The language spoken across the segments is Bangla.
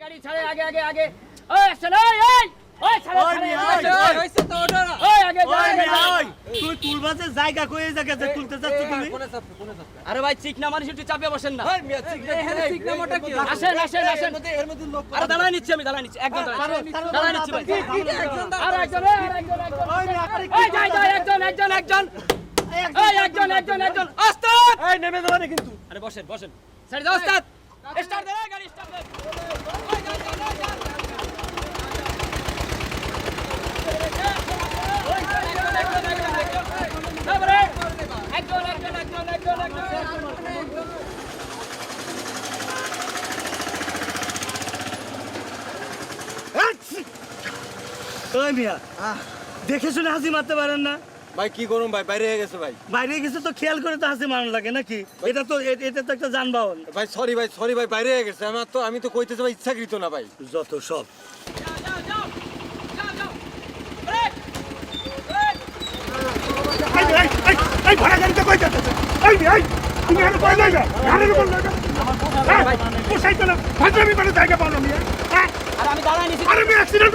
গাড়ি ছাড়ে আগে আগে আগে। ওই আসেন ওই ওই ওই ছাড়ে ছাড়ে, মিয়া, ওই, ওই, ওই, ওই। ওই আগে ওই আগে মিয়া, যা। ওই, তুই তুলবাসে জায়গা কয়ে জায়গাতে তুলতে চাচ্ছ তুমি? আরে ভাই চিকনা মানুষ একটু চাপে বসেন না। আসেন আসেন আসেন। আসেন আরে দাঁড়ায় নিচ্ছি আমি দাঁড়ায় নিচ্ছি। একদম দাঁড়ায় দাঁড়ায় নিচ্ছি ভাই আর একজন একজন একজন ওই আরে যাই যাই একজন একজন একজন। এই একজন একজন একজন ওস্তাদ! এই নেমে যাবে কিন্তু। আরে বসেন বসেন। স্যার দাও ওস্তাদ! স্টার্ট দে স্টার্ট দে ওই যাই যাই যাই, যাই ওই, একজন, একজন, একজন, একজন। তারপরে একজন একজন একজন একজন একজন ওই মিয়া দেখে শুনে হাসি মারতে পারেন না। ভাই কি করুন ভাই? বাইরে গেছে ভাই। বাইরে গেছে তো খেয়াল করে তো হাসি মারানো লাগে নাকি? এটা তো এটা তো একটা যানবাহন। ভাই সরি ভাই সরি ভাই বাইরে গেছে। আমার তো আমি তো কইতেছি ভাই ইচ্ছাকৃত না ভাই। যত সব। আমি দাঁড়ায় নিছি। আরে আমি অ্যাক্সিডেন্ট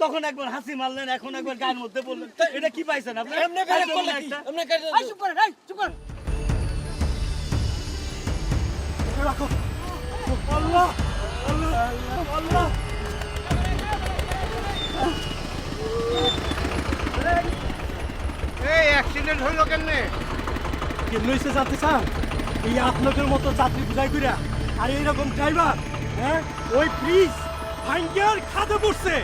তখন একবার হাসি মারলেন এখন একবার গায়ের মধ্যে বললেন এটা কি পাইছেন আপনি? এমনি করে একদম করলে এই অ্যাক্সিডেন্ট হইল কেমনে? এই আপনাদের মতো যাত্রী বুঝাই কইরা। আর এইরকম ড্রাইভার হ্যাঁ? ওই খাদে পড়ছে।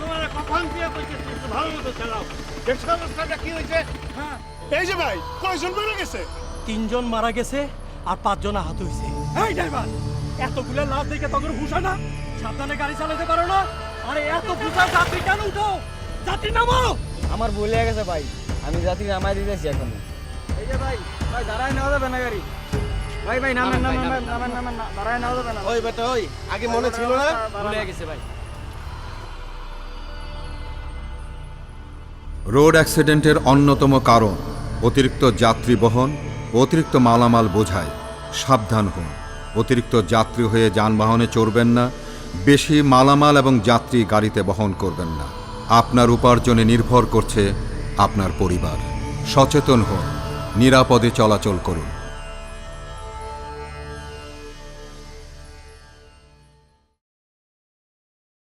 তোমার কখন দিয়ে কইতেছি একটু ভালো মতো চালাও। দেখছ অবস্থাটা কি হয়েছে হ্যাঁ। এই যে ভাই কয়জন মারা গেছে? তিনজন মারা গেছে আর পাঁচজন আহত হয়েছে এই ড্রাইভার এতগুলো লাভ দেখে তখন হুশা না? সাবধানে গাড়ি চালাতে পারো না? আরে এত বুঝা যাত্রী কেন উঠো? যাত্রী নামো! আমার ভুল গেছে ভাই। আমি যাত্রী নামাই দিতেছি এখন। এই যে ভাই ভাই দাঁড়ায় নেওয়া যাবে না গাড়ি? ভাই ভাই নামেন নামেন নামেন নামেন দাঁড়ায় নেওয়া যাবে না। ওই বেটা ওই আগে মনে ছিল না? ভুলে গেছে ভাই। রোড অ্যাক্সিডেন্টের অন্যতম কারণ অতিরিক্ত যাত্রী বহন অতিরিক্ত মালামাল বোঝায়। সাবধান হন। অতিরিক্ত যাত্রী হয়ে যানবাহনে চড়বেন না। বেশি মালামাল এবং যাত্রী গাড়িতে বহন করবেন না। আপনার উপার্জনে নির্ভর করছে আপনার পরিবার। সচেতন হন, নিরাপদে চলাচল করুন।